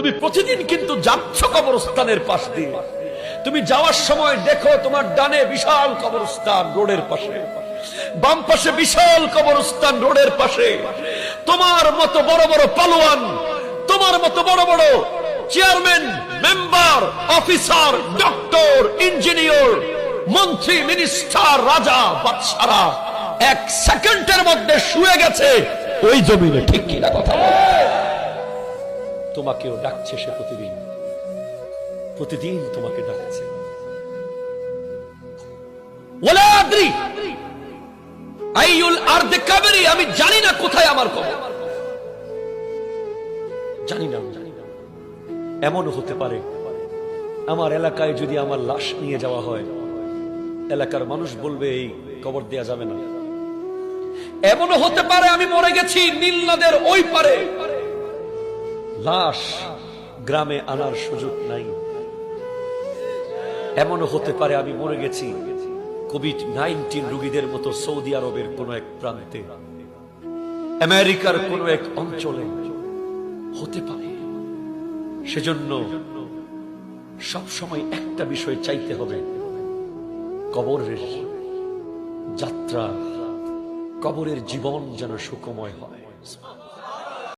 তুমি প্রতিদিন কিন্তু যাচ্ছ কবরস্থানের পাশ দিয়ে। তুমি যাওয়ার সময় দেখো তোমার ডানে বিশাল কবরস্থান রোডের পাশে। বাম পাশে বিশাল কবরস্থান রোডের পাশে। তোমার মতো বড় বড় পালোয়ান, তোমার মতো বড় বড় chairman, member, officer, doctor, engineer, মন্ত্রী, মিনিস্টার, রাজা, বাদশারা এক সেকেন্ডের মধ্যে শুয়ে গেছে। ওই জমিনে ঠিক কিনা কথা বলো? তোমাকেও ডাকছে সে প্রতিদিন। প্রতিদিন তোমাকে ডাকছে। আমি জানি না কোথায় আমার কবর। জানি না আমি জানি না। এমনও হতে পারে, আমার এলাকায় যদি আমার লাশ নিয়ে যাওয়া হয়, এলাকার মানুষ বলবে, এই কবর দেয়া যাবে না। এমনও হতে পারে, আমি মরে গেছি নীল নদের ওই পারে। লাশ গ্রামে আনার সুযোগ নাই। এমনও হতে পারে আমি মরে গেছি। কোভিড নাইন্টিন রোগীদের মতো সৌদি আরবের কোন এক প্রান্তে। আমেরিকার কোন এক অঞ্চলে হতে পারে। সেজন্য সব সময় একটা বিষয় চাইতে হবে। কবরের যাত্রা, কবরের জীবন যেন সুখময় হয়।